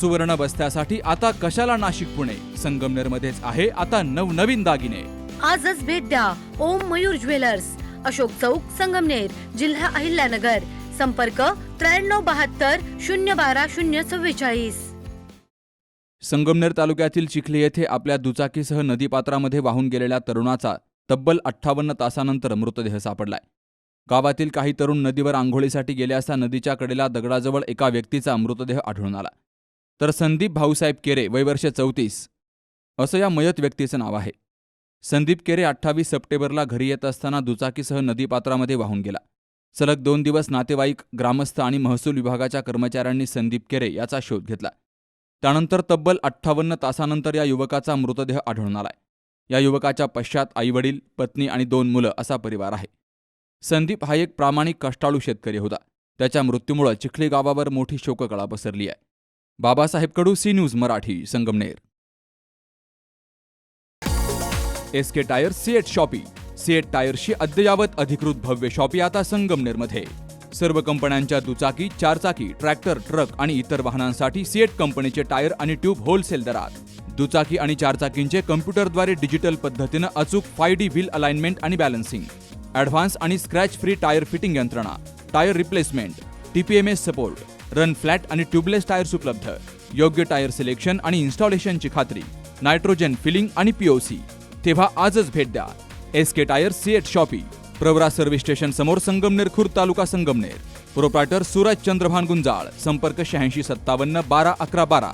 सुवर्ण बस्त्यासाठी आता कशाला नाशिक पुणे? संगमनेर मध्येच आहे आता नवनवीन दागिने. आजच भेट द्या ओम मयूर ज्वेलर्स. अशोक चौक संगमनेर जिल्हा अहिल्यानगर. संपर्क त्र्याण्णव बहात्तर शून्य बारा शून्य चव्वेचाळीस. संगमनेर तालुक्यातील चिखली येथे आपल्या दुचाकीसह नदीपात्रामध्ये वाहून गेलेल्या तरुणाचा तब्बल अठ्ठावन्न तासानंतर मृतदेह सापडलाय. गावातील काही तरुण नदीवर आंघोळीसाठी गेले असता नदीच्या कडेला दगडाजवळ एका व्यक्तीचा मृतदेह आढळून आला. तर संदीप भाऊसाहेब केरे वयवर्ष चौतीस. असं या मयत व्यक्तीचं नाव आहे. संदीप केरे अठ्ठावीस सप्टेंबरला घरी येत असताना दुचाकीसह नदीपात्रामध्ये वाहून गेला. सलग दोन दिवस नातेवाईक ग्रामस्थ आणि महसूल विभागाच्या कर्मचाऱ्यांनी संदीप केरे याचा शोध घेतला. त्यानंतर तब्बल अठ्ठावन्न तासानंतर या युवकाचा मृतदेह आढळून आलाय. या युवकाच्या पश्चात आईवडील पत्नी आणि दोन मुलं असा परिवार आहे. संदीप हा एक प्रामाणिक कष्टाळू शेतकरी होता. त्याच्या मृत्यूमुळे चिखली गावावर मोठी शोककळा पसरली आहे. Babasaheb Kadu C news Marathi Sangamner. S K tyre CEAT shoppe. CEAT टायर्सची अद्ययावत अधिकृत भव्य शॉपी आता संगमनेरमध्ये. सर्व कंपन्यांच्या दुचाकी चारचाकी ट्रॅक्टर ट्रक आणि इतर वाहनांसाठी सीएट कंपनीचे टायर आणि ट्यूब होलसेल दरात. दुचाकी आणि चारचाकींचे कम्प्युटरद्वारे डिजिटल पद्धतीनं अचूक फाय डी व्हील अलाइनमेंट आणि बॅलन्सिंग. ॲडव्हान्स आणि स्क्रॅच फ्री टायर फिटिंग यंत्रणा. Tyre replacement. TPMS support. Run flat आणि ट्यूबलेस टायर्स उपलब्ध. योग्य टायर सिलेक्शन आणि इन्स्टॉलेशनची खात्री. नायट्रोजन फिलिंग आणि पीओसी तेव्हा आजच भेट द्या. S K tyre CEAT shoppe. Pravara service station समोर संगमनेर खुर्द तालुका संगमनेर. प्रोप्रायटर सूरज चंद्रभान गुंजाळ संपर्क शहाऐंशी सत्तावन्न बारा अकरा बारा.